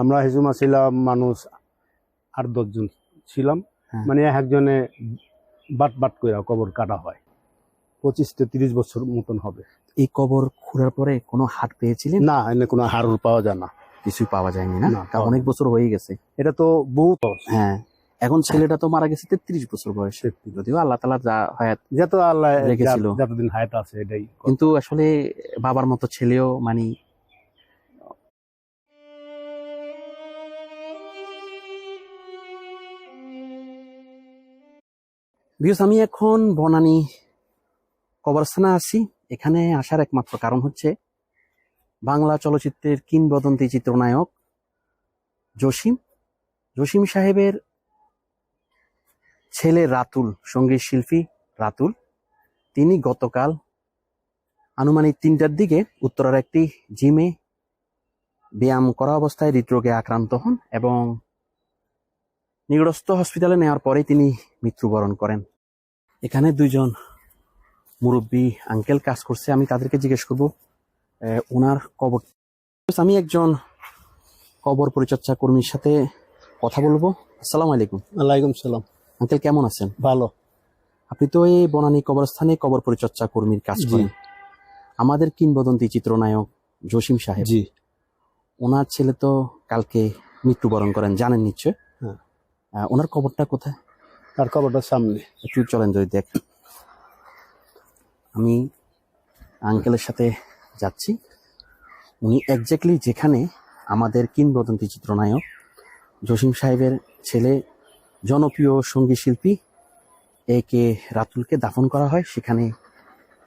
আমরা হিজুমা ছিলাম মানুষ আট দশজন ছিলাম। মানে একজনে বাট বাট করে কবর কাটা হয়। পঁচিশ থেকে তিরিশ বছর মতন হবে। এই কবর খোঁড়ার পরে কোনো হাট পেয়েছিলেন? না এনে কোনো হাড়ুর পাওয়া যায় না। কিছুই পাওয়া যায়নি না? অনেক বছর হয়ে গেছে। এটা তো বহুত হ্যাঁ এখন ছেলেটা তো মারা গেছে তেত্রিশ বছর বয়সে। যদিও আল্লাহ তালা যা হায়াত যত আল্লাহ রেখেছিল। যতদিন হায়াত আছে এটাই কিন্তু আসলে বাবার মতো ছেলেও মানে বিকজ আমি এখন বনানী কবরস্থানে আছি। এখানে আসার একমাত্র কারণ হচ্ছে বাংলা চলচ্চিত্রের কিংবদন্তি চিত্রনায়ক জসিম। জসিম সাহেবের ছেলে রাতুল, সংগীত শিল্পী রাতুল। তিনি গতকাল আনুমানিক তিনটার দিকে উত্তরার একটি জিমে ব্যায়াম করা অবস্থায় হৃদরোগে আক্রান্ত হন এবং নিকটস্থ হসপিটালে নেওয়ার পরে তিনি মৃত্যুবরণ করেন। এখানে দুইজন মুরব্বী আঙ্কেল কাজ করছে আমি তাদেরকে জিজ্ঞেস করব ওনার কবর আমি একজন কবর পরিচর্যা কর্মীর সাথে কথা বলব। আসসালামু আলাইকুম। আলাইকুম সালাম। আঙ্কেল কেমন আছেন? ভালো। আপনি তো এই বনানী কবরস্থানে কবর পরিচর্যা কর্মীর কাজ। করেন। আমাদের কিংবদন্তি চিত্রনায়ক জসিম সাহেব। জি। ওনার ছেলে তো কালকে মৃত্যুবরণ করেন জানেন নিশ্চয়? হ্যাঁ। ওনার কবরটা কোথায়? তার কবরটার সামনে। একটু চলেন যদি দেখ। আমি আঙ্কেলের সাথে যাচ্ছি। উনি একজাক্টলি যেখানে আমাদের কিংবদন্তি চিত্রনায়ক জসিম সাহেবের ছেলে, জনপ্রিয় সংগীত শিল্পী এ কে রাতুলকে দাফন করা হয়, সেখানে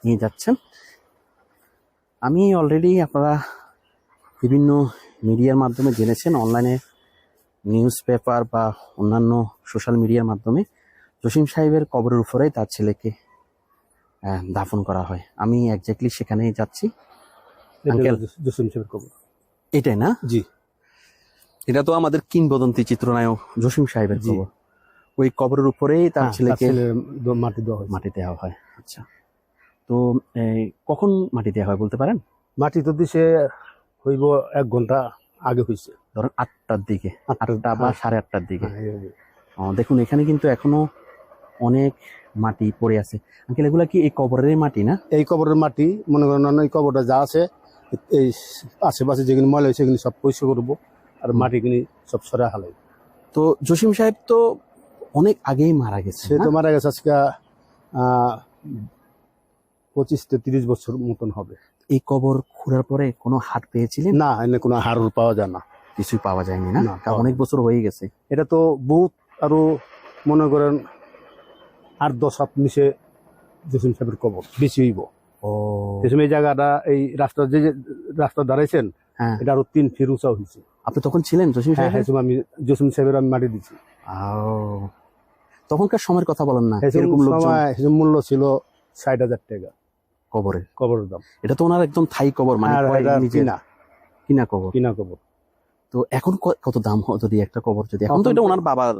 নিয়ে যাচ্ছেন। আমি অলরেডি আপনারা বিভিন্ন মিডিয়ার মাধ্যমে জেনেছেন অনলাইনে নিউজ পেপার বা অন্যান্য সোশ্যাল মিডিয়ার মাধ্যমে জসিম সাহেবের কবরের উপরেই তার ছেলেকে দাফন করা হয়। আমি একজাক্টলি সেখানেই যাচ্ছি। জসিম সাহেবের কবর। এটাই না? জি। এটা তো আমাদের কিংবদন্তি চিত্রনায়ক জসিম সাহেবের জি। কবর। ওই কবরের উপরেই তার হ্যাঁ, ছেলেকে মাটি দেওয়া হয়েছে। মাটি দেওয়া হয়। আচ্ছা। তো কখন মাটি দেওয়া হয় বলতে পারেন? মাটি তো দিছে হইব এক ঘণ্টা আগে হয়েছে ধরেন আটটার দিকে আটটা বা হ্যাঁ, সাড়ে আটটার দিকে। হ্যাঁ। ও, দেখুন এখানে কিন্তু এখনও অনেক মাটি পড়ে আছে। আঙ্কেল এগুলা কি এই কবরের মাটি না? এই কবরের মাটি মনে করেন এই কবরটা যা আছে এই আশেপাশে যেগুলি ময়লা হয়েছে সেগুলি সব পরিষ্কার করব আর। মাটিগুলি সব সরা হালাই তো জসিম সাহেব তো অনেক আগেই মারা গেছে সে তো মারা গেছে আজকে পঁচিশ থেকে তিরিশ বছর মতন হবে। এই কবর খোঁড়ার পরে কোনো হাট পেয়েছিলেন? না এনে কোনো হাড়ুর পাওয়া যায় না। কিছুই পাওয়া যায়নি না? অনেক বছর হয়ে গেছে। এটা তো বহুত আরও মনে করেন আট দশ হাত নিচে জসিম সাহেবের কবর বেশি হইব। ও। এই জায়গাটা এই রাস্তা যে রাস্তা দাঁড়াইছেন হ্যাঁ। এটা আরও তিন ফির উঁচা হয়েছে আপনি তখন ছিলেন জসিম হ্যাঁ সাহেব হ্যাঁ আমি জসিম সাহেবের আমি মাটি দিচ্ছি তখনকার সময়ের কথা বলেন না এরকম সময় মূল্য ছিল ষাট হাজার টাকা। কবরে কবরের দাম। এটা তো ওনার একদম থাই কবর মানে কিনা। কিনা কবর? কিনা কবর। তো এখন কত দাম হয়? যদি একটা কবর যদি এখন তো এটা ওনার বাবার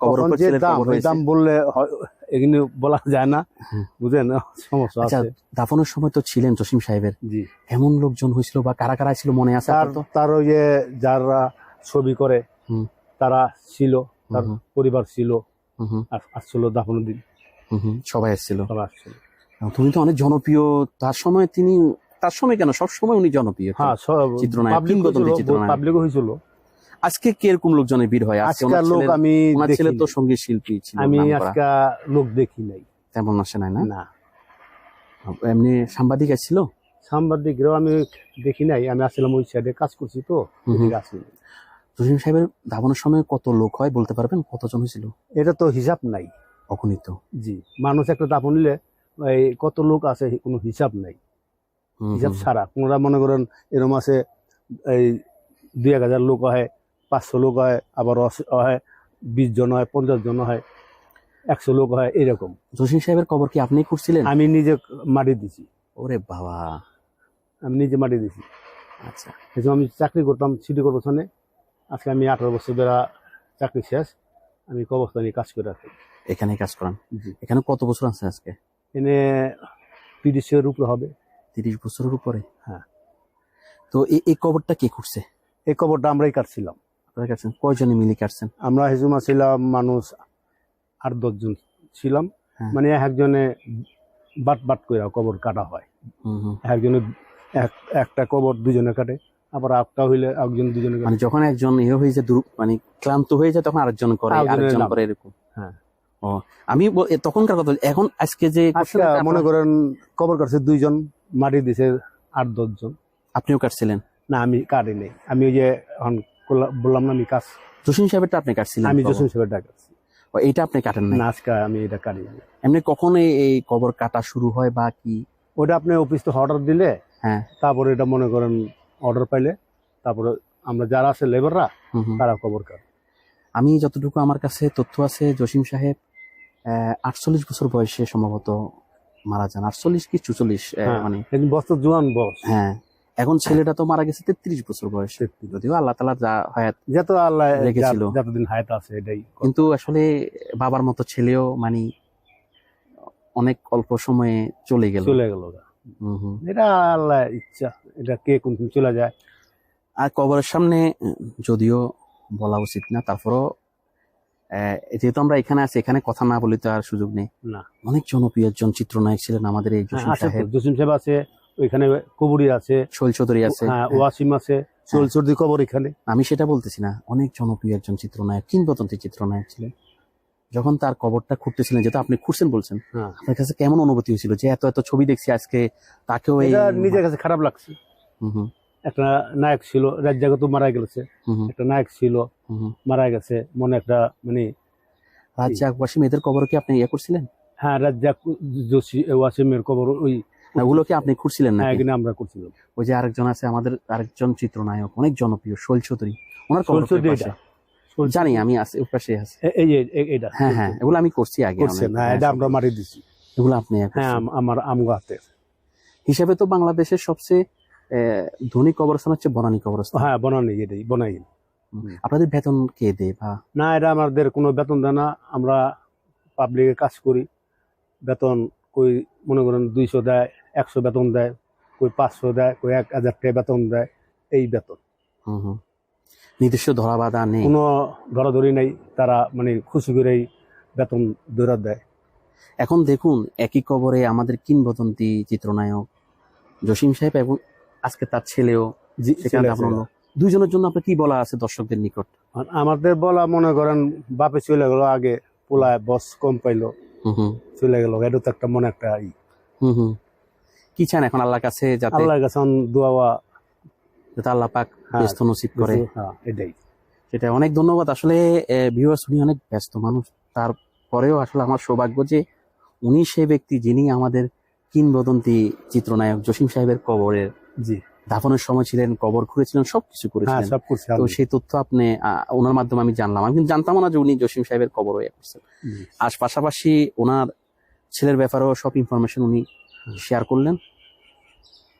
কবর দাম বললে হয়- এগুলো বলা যায় না। হুম। বুঝেন সমস্যা আচ্ছা দাফনের সময় তো ছিলেন জসিম সাহেবের। এমন লোকজন হয়েছিল বা কারা কারা ছিল মনে আছে তার তার ওই যে যারা ছবি করে। তারা ছিল তার পরিবার ছিল। আসছিল দাফনের দিন। হুম, হুম, সবাই এসেছিল আসছিল। তুমি তো অনেক জনপ্রিয়। তার সময় তিনি তার সময় কেন? সব সময় উনি জনপ্রিয় হ্যাঁ চিত্রনায়ক, পাবলিক হয়েছিল আজকে কীরকম লোকজনের ভিড় হয়? আজকে লোক আমি ছেলে তো সংগীত শিল্পী ছিল আমি। আজকে লোক দেখি নাই। তেমন আসে নাই না? এমনি সাংবাদিক ছিল সাংবাদিকরাও আমি দেখি নাই। আমি আসছিলাম ওই সাইডে কাজ করছি তো। আসিনি। জসিম সাহেবের ধাবনের সময় কত লোক হয় বলতে পারবেন? কতজন হয়েছিল? এটা তো হিসাব নাই। অগণিত। জি। মানুষ একটা দাপন নিলে কত লোক আছে কোনো হিসাব নাই। হিসাব। ছাড়া। কোনরা মনে করেন এরম আছে এই দুই এক হাজার লোক হয় পাঁচশো লোক হয় আবার হয় বিশ জন হয় পঞ্চাশ জন হয় একশো লোক হয় এরকম। জসিম সাহেবের কবর কি আপনি করছিলেন আমি নিজে মাটি দিছি। ওরে বাবা। আমি নিজে মাটি দিছি। আচ্ছা। আমি চাকরি করতাম সিটি কর্পোরেশনে। আজকে আমি আঠারো বছর ধরে চাকরি শেষ। আমি কবস্থানে কাজ করে রাখি এখানে কাজ করেন? এখানে কত বছর আছে আজকে? এনে তিরিশের উপরে হবে। তিরিশ বছরের উপরে হ্যাঁ। তো এই কবরটা কে করছে এই কবরটা আমরাই কাটছিলাম আপনারা কাটছেন কয়জনে মিলে কাটছেন আমরা হিজুমা ছিলাম মানুষ আট দশজন ছিলাম হ্যাঁ। মানে একজনে বাট বাট করে কবর কাটা হয় হুম হুম। একজনে এক- একটা কবর দুজনে কাটে আবার একটা হইলে একজন দুজনে মানে যখন একজন ইয়ে হয়ে যায় মানে ক্লান্ত হয়ে যায় তখন আরেকজন করে আরেকজন। করে এরকম হ্যাঁ। ও আমি তখনকার কথা এখন আজকে যে আপনারা- মনে করেন কবর কাটছে দুইজন মাটি দিছে আট দশজন আপনিও কাটছিলেন? না আমি কাটি নেই। আমি ওই যে এখন বললাম না আমি কাজ। জসিম সাহেবেরটা আপনি কাটছিলেন আমি। জসিম সাহেবের ডাক এইটা আপনি কাটেন না আজকে আমি এটা কাটি। এমনি কখন এই- কবর কাটা শুরু হয় বা কি? ওটা আপনি অফিস তো অর্ডার দিলে হ্যাঁ। তারপরে এটা মনে করেন অর্ডার পাইলে তারপরে আমরা যারা আছে লেবাররা। তারা কবর কাটে। আমি যতটুকু আমার কাছে তথ্য আছে জসিম সাহেব আটচল্লিশ বছর বয়সে সম্ভবত মারা যান। আটচল্লিশ কি চুচল্লিশ? হ্যাঁ। মানে বস্ত জোয়ান বস হ্যাঁ। এখন ছেলেটা তো মারা গেছে তেত্রিশ বছর বয়সে। যদিও আল্লাহ তালা যা হায়াত যত আল্লাহ রেখেছিল। যতদিন হায়াত আছে এটাই কিন্তু আসলে বাবার মতো ছেলেও মানে অনেক অল্প সময়ে চলে গেল। চলে গেল হুম হুম। এটা আল্লাহ ইচ্ছা। এটা কে কোন চলে যায়। আর কবরের সামনে যদিও বলা উচিত না তারপরও যেহেতু আমরা এখানে আছি এখানে কথা না বলি তো আর সুযোগ নেই। না। অনেক জনপ্রিয় একজন চিত্রনায়ক ছিলেন আমাদের এই হ্যাঁ, জসিম সাহেব। জসিম সাহেব আছে ওইখানে কবুরি আছে শৈল চৌধুরী আছে। হ্যাঁ ওয়াসিম আছে চলচর্দি কবর এখানে। আমি সেটা বলতেছি না অনেক জনপ্রিয় একজন চিত্রনায়ক কিংবদন্তি চিত্রনায়ক ছিলেন। যখন তার কবরটা খুঁড়তেছিলেন যেটা আপনি খুঁড়ছেন বলছেন হ্যাঁ। আপনার কাছে কেমন অনুভূতি হয়েছিল যে এত এত ছবি দেখছি আজকে তাকেও এই নিজের কাছে খারাপ লাগছে। হুম হুম, একটা নায়ক ছিল রাজ্জাকে তো মারা গেছে। একটা নায়ক ছিল। মারা গেছে মনে একটা মানে রাজ্জাক ওয়াসিম এদের কবর কি আপনি ইয়ে করছিলেন? হ্যাঁ রাজ্জাক জসি ওয়াসিমের কবর ওই ওগুলো কি আপনি খুঁড়ছিলেন না হ্যাঁ এখানে আমরা করছিলাম ওই যে আরেকজন আছে আমাদের আরেকজন চিত্রনায়ক অনেক জনপ্রিয় শৈল চৌধুরী। ওনার কবর চৌধুরী জানি আমি আছি পাশে আছি। এই এটা। হ্যাঁ হ্যাঁ এগুলো আমি করছি আগে করছেন হ্যাঁ এটা আমরা মারি দিছি। এগুলো আপনি ইয়ে হ্যাঁ আমার আমগো হাতের হিসাবে তো বাংলাদেশের সবচেয়ে ধনী কবরস্থান হচ্ছে বনানী কবরস্থান। হ্যাঁ বনানি এটাই বনাই আপনাদের বেতন কে দেয় বা? না এটা আমাদের কোনো বেতন দেয় না। আমরা পাবলিকে কাজ করি। বেতন কই মনে করেন দুইশো দেয় একশো বেতন দেয় কই পাঁচশো দেয় কই এক হাজার টাকা বেতন দেয় এই বেতন। হুম হুম। নির্দিষ্ট ধরা বাধা নেই। কোনো ধরাধরি নেই। তারা মানে খুশি করেই বেতন দৌড়া দেয়। এখন দেখুন একই কবরে আমাদের কিংবদন্তি চিত্রনায়ক জসিম সাহেব এবং আজকে তার ছেলেও সেখানে দুইজনের জন্য আপনার কি বলা আছে দর্শকদের নিকট? আমাদের বলা মনে করেন বাপে চলে গেল আগে পোলায় বস কম পাইলো হুম হুম। চলে গেল। এটা তো একটা মনে একটা ই। হুম হুম। কি চান এখন আল্লাহর কাছে যাতে আল্লাহর কাছে দোয়া যাতে আল্লাহ পাক হ্যাঁ, ব্যস্ত নসিব করে। হ্যাঁ এটাই। সেটা অনেক ধন্যবাদ। আসলে ভিউয়ার্স উনি অনেক ব্যস্ত মানুষ। তারপরেও আসলে আমার সৌভাগ্য যে উনি সেই ব্যক্তি যিনি আমাদের কিংবদন্তি চিত্রনায়ক জসিম সাহেবের কবরের জি। দাফনের সময় ছিলেন কবর খুঁড়েছিলেন সবকিছু হ্যাঁ করেছিলেন তো সেই তথ্য আপনি ওনার মাধ্যমে আমি জানলাম। আমি কিন্তু জানতাম না যে উনি জসিম সাহেবের কবর হয়ে করছেন আর পাশাপাশি ওনার ছেলের ব্যাপারেও সব ইনফরমেশন উনি শেয়ার করলেন।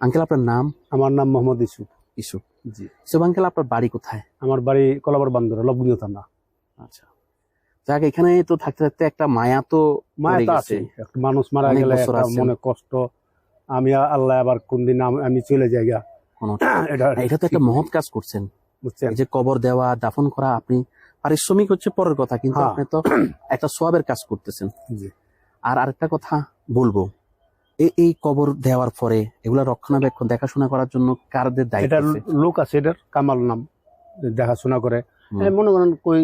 আঙ্কেল আপনার নাম? আমার নাম মোহাম্মদ ইসুফ। ইসুফ। জি। ইসুফ আঙ্কেল আপনার বাড়ি কোথায়? আমার বাড়ি কলাবার বান্দর লবগুঞ্জ থানা। আচ্ছা। যাক এখানে তো থাকতে থাকতে একটা মায়া তো মায়া। আছে মানুষ মারা গেলে। মনে কষ্ট আমি আল্লাহ আবার কোন দিন আমি চলে যাই গা। এটা তো একটা মহৎ কাজ করছেন। বুঝছেন? এই যে কবর দেওয়া দাফন করা আপনি পারিশ্রমিক হচ্ছে পরের কথা কিন্তু হ্যাঁ। আপনি তো একটা সোয়াবের কাজ করতেছেন। আর আরেকটা কথা বলব এই এই কবর দেওয়ার পরে এগুলা রক্ষণাবেক্ষণ দেখাশোনা করার জন্য কারদের দায়িত্ব এটা লোক আছে এটার কামাল নাম দেখাশোনা করে। মনে করেন কই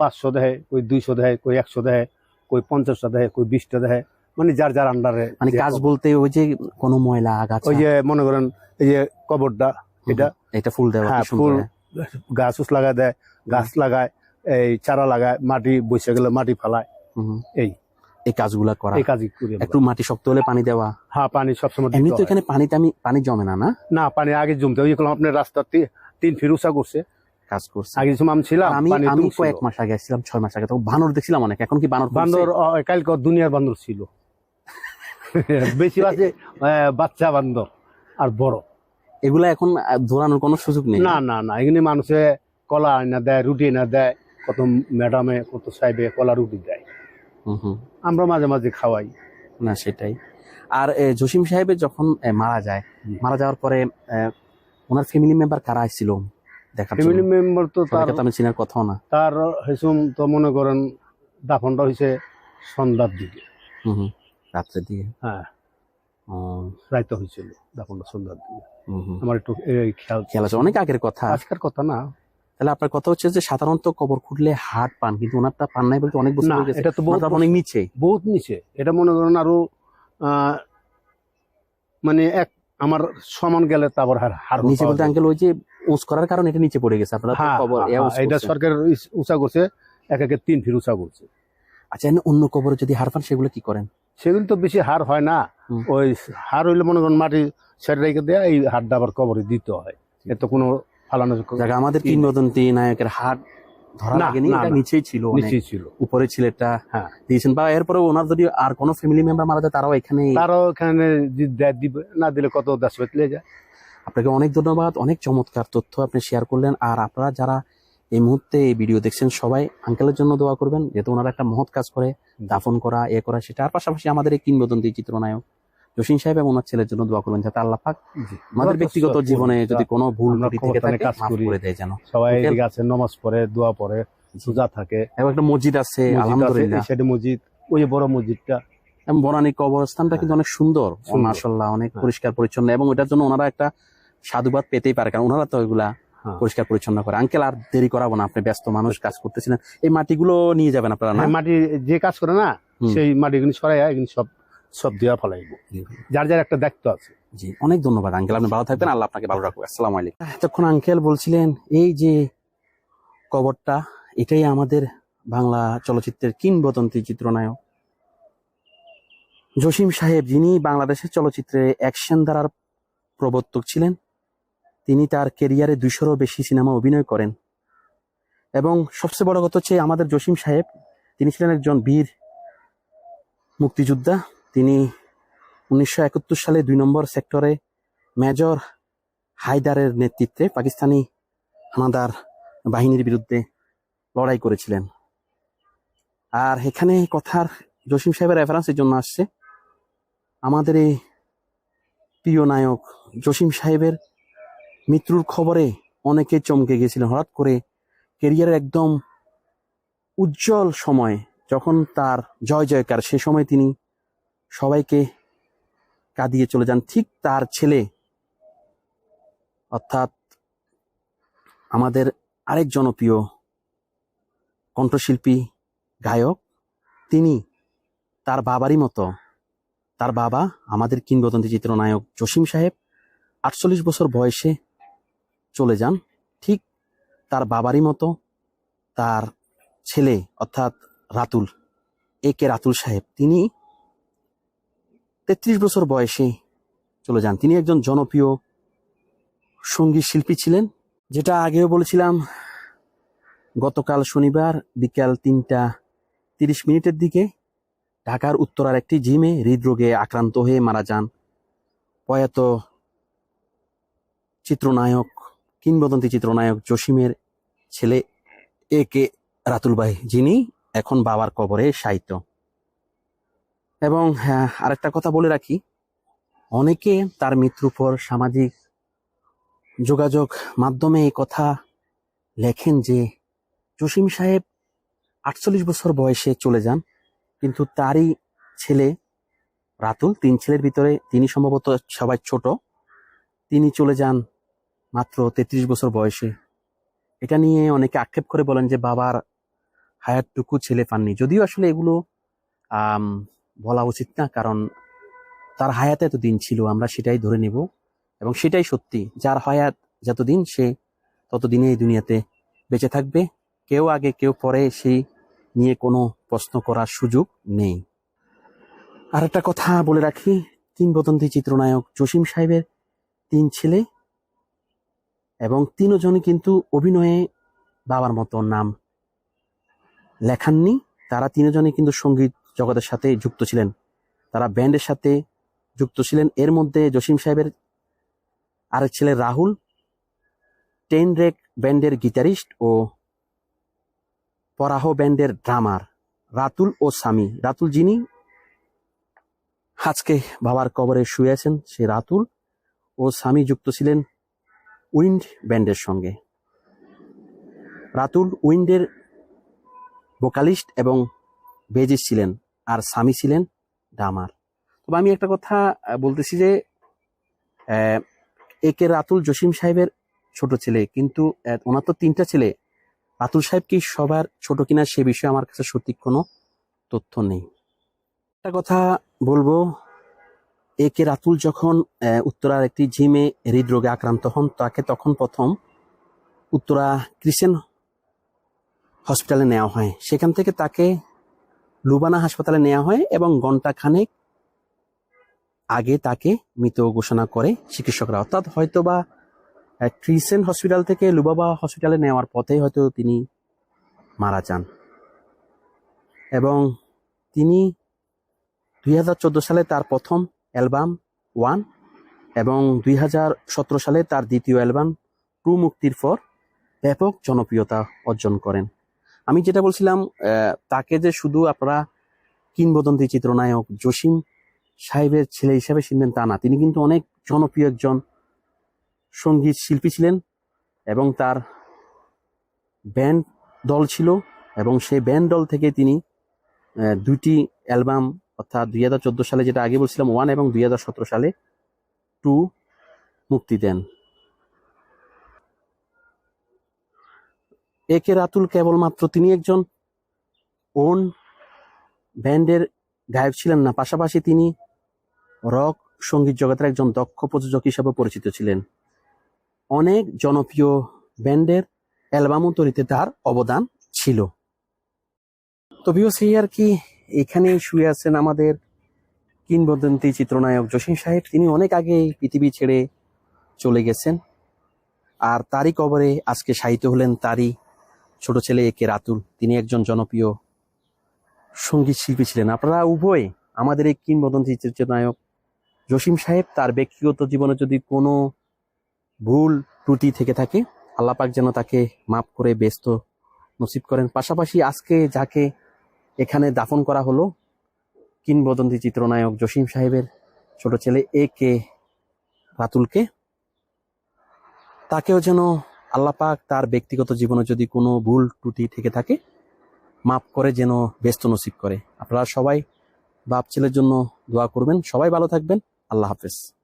পাঁচশো দেয় কই দুইশো দেয় কই একশো দেয় কই পঞ্চাশটা দেয় কই বিশটা দেয় মানে যার যার আন্ডারে মানে কাজ বলতে ওই যে কোনো ময়লা আগাছা। ওই যে মনে করেন এই যে কবরটা এটা এটা ফুল দেওয়া হ্যাঁ ফুল হ্যাঁ। গাছ উছ লাগায় দেয় গাছ লাগায় এই চারা লাগায় মাটি বসে গেলে মাটি ফালায়। এই। এই কাজগুলা করা। এই কাজই করি একটু মাটি শক্ত হলে পানি দেওয়া। হ্যাঁ পানি সবসময় এমনি তো এখানে পানিতে আমি পানি জমে না না? না পানি আগে জমতে ওই আপনার রাস্তা তিন উঁচা করছে। কাজ করছে। আগে সময় আমি ছিলাম আমি আমি। কয়েক মাস আগে আসছিলাম ছয় মাস আগে। তো বানর দেখছিলাম অনেক এখন কি বানর বান্দর কালকে দুনিয়ার বান্দর ছিল। বেশি আছে বাচ্চা বান্ধব আর বড়। এগুলা এখন ধরানোর কোনো সুযোগ নেই? না না না এখানে মানুষে কলা না দেয় রুটি না দেয় কত ম্যাডামে কত সাহেবে কলা রুটি দেয়। আমরা মাঝে মাঝে খাওয়াই। না সেটাই। আর জসিম সাহেবের যখন মারা যায় মারা যাওয়ার পরে ওনার ফ্যামিলি মেম্বার কারা আসছিল দেখার ফ্যামিলি মেম্বার তো তার আমি চিনার কথাও না। তার হেসুম তো মনে করেন দাফনটা হয়েছে সন্ধ্যার দিকে। হুম হুম। রাত্রের দিকে? হ্যাঁ। রাইতে হয়েছিল সন্ধ্যার দিকে। আমার একটু খেয়াল খেয়াল আছে অনেক আগের কথা। আজকের কথা না। তাহলে আপনার কথা হচ্ছে যে সাধারণত কবর খুঁড়লে হাট পান কিন্তু ওনারটা পান নাই বলতে অনেক বছর হয়ে গেছে। এটা তো বহুত অনেক নিচে বহুত নিচে এটা মনে করেন আরও মানে এক আমার সমান গেলে তারপর হার নিচে বলতে আঙ্কেল ওই যে উঁচ করার কারণে এটা নিচে পড়ে গেছে। আপনারা হ্যাঁ কবর হ্যাঁ, হ্যাঁ, এটা সরকার উঁচা করছে এক একে তিন ফিট উঁচা করছে। আচ্ছা অন্য কবরে যদি হার পান সেগুলো কি করেন? সেগুলো তো বেশি হার হয় না। ওই হার হইলে মনে করেন মাটি ছেড়ে রেখে দেয় এই হারটা আবার কবরে দিতে হয়। এর তো কোনো ফালানো আমাদের কিংবদন্তি নায়কের হাট ধরা লাগেনি এটা নিচেই ছিল অনেক। ছিল। উপরে ছিল এটা হ্যাঁ। দিয়েছেন। বা এরপরে ওনার যদি আর কোনো ফ্যামিলি মেম্বার মারা যায় তারাও এখানে তারও এখানে যদি দেয় দিবে না দিলে কত দাস পেতলে যায়। আপনাকে অনেক ধন্যবাদ অনেক চমৎকার তথ্য আপনি শেয়ার করলেন। আর আপনারা যারা এই মুহূর্তে এই ভিডিও দেখছেন সবাই। আঙ্কেলের জন্য দোয়া করবেন যেহেতু ওনারা একটা মহৎ কাজ করে দাফন করা এ করা সেটা। আর পাশাপাশি আমাদের এই কিংবদন্তি চিত্রনায়ক জসিম সাহেব এবং ওনার ছেলের জন্য দোয়া করবেন যাতে আল্লাহ পাক আমাদের ব্যক্তিগত জীবনে যদি কোনো ভুল ত্রুটি থেকে থাকে কাজ মাফ করে। দেয় যেন। সবাই এদিকে আছে নমাজ পড়ে দোয়া পড়ে সুজা থাকে। এবং একটা মসজিদ আছে আলহামদুলিল্লাহ। সাইডে মসজিদ ওই বড় মসজিদটা। এবং বনানী কবরস্থানটা কিন্তু অনেক সুন্দর। মাশাল্লাহ অনেক হ্যাঁ। পরিষ্কার পরিচ্ছন্ন এবং এটার জন্য ওনারা একটা সাধুবাদ পেতেই পারে কারণ ওনারা তো ওইগুলা হ্যাঁ। পরিষ্কার পরিচ্ছন্ন করে। আঙ্কেল আর দেরি করাবো না আপনি ব্যস্ত মানুষ কাজ করতেছিলেন। এই মাটিগুলো নিয়ে যাবেন আপনারা না? হ্যাঁ, মাটি যে কাজ করে না সেই মাটি কিন্তু সরাই কিন্তু সব সব দেওয়া ফেলাইব। যার যার একটা দায়িত্ব আছে। জি অনেক ধন্যবাদ আঙ্কেল। আপনি ভালো থাকবেন আল্লাহ আপনাকে ভালো রাখবে আসসালাম আলাইকুম। এতক্ষণ আঙ্কেল বলছিলেন এই যে কবরটা এটাই আমাদের বাংলা চলচ্চিত্রের কিংবদন্তি চিত্রনায়ক। জসিম সাহেব যিনি বাংলাদেশের চলচ্চিত্রে অ্যাকশন ধারার প্রবর্তক ছিলেন তিনি তার কেরিয়ারে দুইশোরও বেশি সিনেমা অভিনয় করেন। এবং সবচেয়ে বড় কথা হচ্ছে আমাদের জসিম সাহেব, তিনি ছিলেন একজন বীর মুক্তিযোদ্ধা। তিনি উনিশশো একাত্তর সালে দুই নম্বর সেক্টরে মেজর হায়দারের নেতৃত্বে পাকিস্তানি হানাদার বাহিনীর বিরুদ্ধে লড়াই করেছিলেন। আর এখানে কথার জসিম সাহেবের রেফারেন্সের জন্য আসছে। আমাদের এই প্রিয় নায়ক জসিম সাহেবের মৃত্যুর খবরে অনেকে চমকে গিয়েছিলেন। হঠাৎ করে কেরিয়ারের একদম উজ্জ্বল সময়, যখন তার জয় জয়কার, সে সময় তিনি সবাইকে কাঁদিয়ে চলে যান। ঠিক তার ছেলে, অর্থাৎ আমাদের আরেক জনপ্রিয় কণ্ঠশিল্পী, গায়ক, তিনি তার বাবারই মতো, তার বাবা আমাদের কিংবদন্তি চিত্রনায়ক জসিম সাহেব, আটচল্লিশ বছর বয়সে চলে যান। ঠিক তার বাবারই মতো তার ছেলে অর্থাৎ রাতুল, এ কে রাতুল সাহেব। তিনি তেত্রিশ বছর বয়সে চলে যান। তিনি একজন জনপ্রিয় সংগীত শিল্পী ছিলেন, যেটা আগেও বলেছিলাম, গতকাল শনিবার বিকাল তিনটা তিরিশ মিনিটের দিকে ঢাকার উত্তরার একটি জিমে হৃদরোগে আক্রান্ত হয়ে মারা যান প্রয়াত চিত্রনায়ক কিংবদন্তি চিত্রনায়ক জসিমের ছেলে এ কে রাতুল ভাই যিনি এখন বাবার কবরে সাহিত্য এবং হ্যাঁ, আরেকটা কথা বলে রাখি অনেকে তার মৃত্যুর পর সামাজিক যোগাযোগ মাধ্যমে এই কথা লেখেন যে জসিম সাহেব আটচল্লিশ বছর বয়সে চলে যান কিন্তু তারই ছেলে রাতুল তিন ছেলের ভিতরে তিনি সম্ভবত সবাই ছোট তিনি চলে যান মাত্র তেত্রিশ বছর বয়সে। এটা নিয়ে অনেকে আক্ষেপ করে বলেন যে, বাবার হায়াতটুকু ছেলে পাননি। যদিও আসলে এগুলো বলা উচিত না, কারণ তার হায়াত এত দিন ছিল, আমরা সেটাই ধরে নেব। এবং সেটাই সত্যি, যার হায়াত যতদিন, সে ততদিনে এই দুনিয়াতে বেঁচে থাকবে। কেউ আগে, কেউ পরে সেই নিয়ে কোনো প্রশ্ন করার সুযোগ নেই। আর একটা কথা বলে রাখি, কিংবদন্তি চিত্রনায়ক জসিম সাহেবের তিন ছেলে এবং তিনজনই কিন্তু অভিনয়ে বাবার মতো নাম লেখাননি। তারা তিনজনই কিন্তু সংগীত জগতের সাথে যুক্ত ছিলেন। তারা ব্যান্ডের সাথে যুক্ত ছিলেন। এর মধ্যে জসিম সাহেবের আরেক ছেলে রাহুল, টেন রেক ব্যান্ডের গিটারিস্ট ও পরাহ ব্যান্ডের ড্রামার রাতুল ও স্বামী রাতুল যিনি আজকে বাবার কবরে শুয়ে আছেন, সে রাতুল ও স্বামী যুক্ত ছিলেন উইন্ড ব্যান্ডের সঙ্গে। রাতুল উইন্ডের ভোকালিস্ট এবং বেজিস ছিলেন আর স্বামী ছিলেন ডামার তবে আমি একটা কথা বলতেছি যে একে রাতুল জসিম সাহেবের ছোট ছেলে, কিন্তু ওনার তো তিনটা ছেলে। রাতুল সাহেব কি সবার ছোট কিনা সে বিষয়ে আমার কাছে সঠিক কোনো তথ্য নেই। একটা কথা বলব একে রাতুল যখন উত্তরার একটি জিমে হৃদরোগে আক্রান্ত হন তাকে তখন প্রথম উত্তরা ক্রিসেন হসপিটালে নেওয়া হয়। সেখান থেকে তাকে লুবানা হাসপাতালে নেওয়া হয় এবং ঘণ্টা খানেক আগে তাকে মৃত ঘোষণা করে চিকিৎসকরা। অর্থাৎ হয়তোবা আহ, ক্রিসেন হসপিটাল থেকে লুবাবা হসপিটালে নেওয়ার পথে হয়তো তিনি মারা যান। এবং তিনি দুই হাজার চোদ্দ সালে তার প্রথম অ্যালবাম ওয়ান এবং দুই হাজার সতেরো সালে তার দ্বিতীয় অ্যালবাম টু মুক্তির পর ব্যাপক জনপ্রিয়তা অর্জন করেন। আমি যেটা বলছিলাম তাকে যে শুধু আপনারা কিংবদন্তি চিত্রনায়ক জসিম সাহেবের ছেলে হিসাবে চিনবেন তা না, তিনি কিন্তু অনেক জনপ্রিয় একজন সংগীত শিল্পী ছিলেন এবং তার ব্যান্ড দল ছিল এবং সেই ব্যান্ড দল থেকে তিনি দুটি অ্যালবাম অর্থাৎ দুই হাজার চোদ্দ সালে যেটা আগে বলছিলাম ওয়ান এবং দুই হাজার সতেরো সালে টু মুক্তি দেন। একে রাতুল কেবলমাত্র তিনি একজন ওন ব্যান্ডের গায়ক ছিলেন না, পাশাপাশি তিনি রক সংগীত জগতের একজন দক্ষ প্রযোজক হিসাবে পরিচিত ছিলেন। অনেক জনপ্রিয় ব্যান্ডের অ্যালবামও তৈরিতে তার অবদান ছিল। তো এই আর কি এখানে শুয়ে আছেন আমাদের কিংবদন্তি চিত্রনায়ক জসিম সাহেব। তিনি অনেক আগে পৃথিবী ছেড়ে চলে গেছেন। আর তারই কবরে আজকে সাহিত্য হলেন তারই ছোট ছেলে একে রাতুল। তিনি একজন জনপ্রিয় সংগীত শিল্পী ছিলেন। আপনারা উভয় আমাদের এই কিংবদন্তি চিত্রনায়ক জসিম সাহেব, তার ব্যক্তিগত জীবনে যদি কোনো ভুল ত্রুটি থেকে থাকে, আল্লাপাক যেন তাকে মাফ করে ব্যস্ত নসিব করেন। পাশাপাশি আজকে যাকে এখানে দাফন করা হলো কিংবদন্তি চিত্রনায়ক জসিম সাহেবের ছোট ছেলে এ কে রাতুলকে। তাকেও যেন আল্লাপাক তার ব্যক্তিগত জীবনে যদি কোনো ভুল ত্রুটি থেকে থাকে, মাফ করে যেন ব্যস্ত নসিব করে। আপনারা সবাই বাপ ছেলের জন্য দোয়া করবেন। সবাই ভালো থাকবেন। আল্লাহ হাফেজ।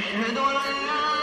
أشهد أن لا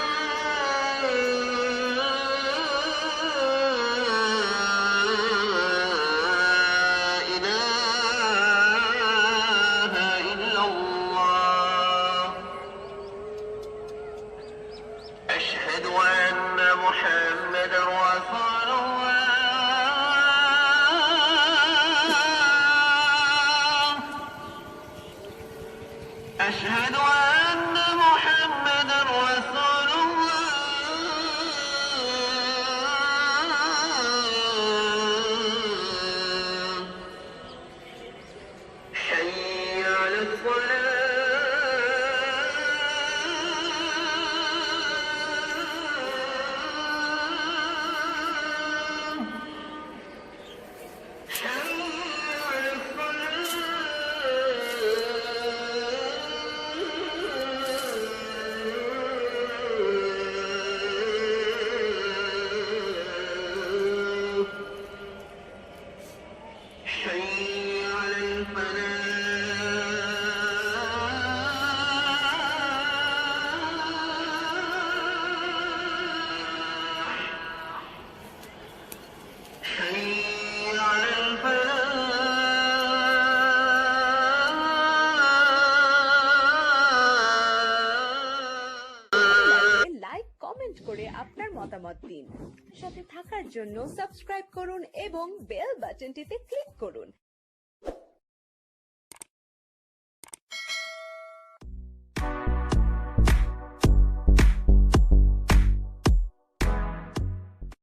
জন্য সাবস্ক্রাইব করুন এবং বেল বাটনটিতে ক্লিক করুন।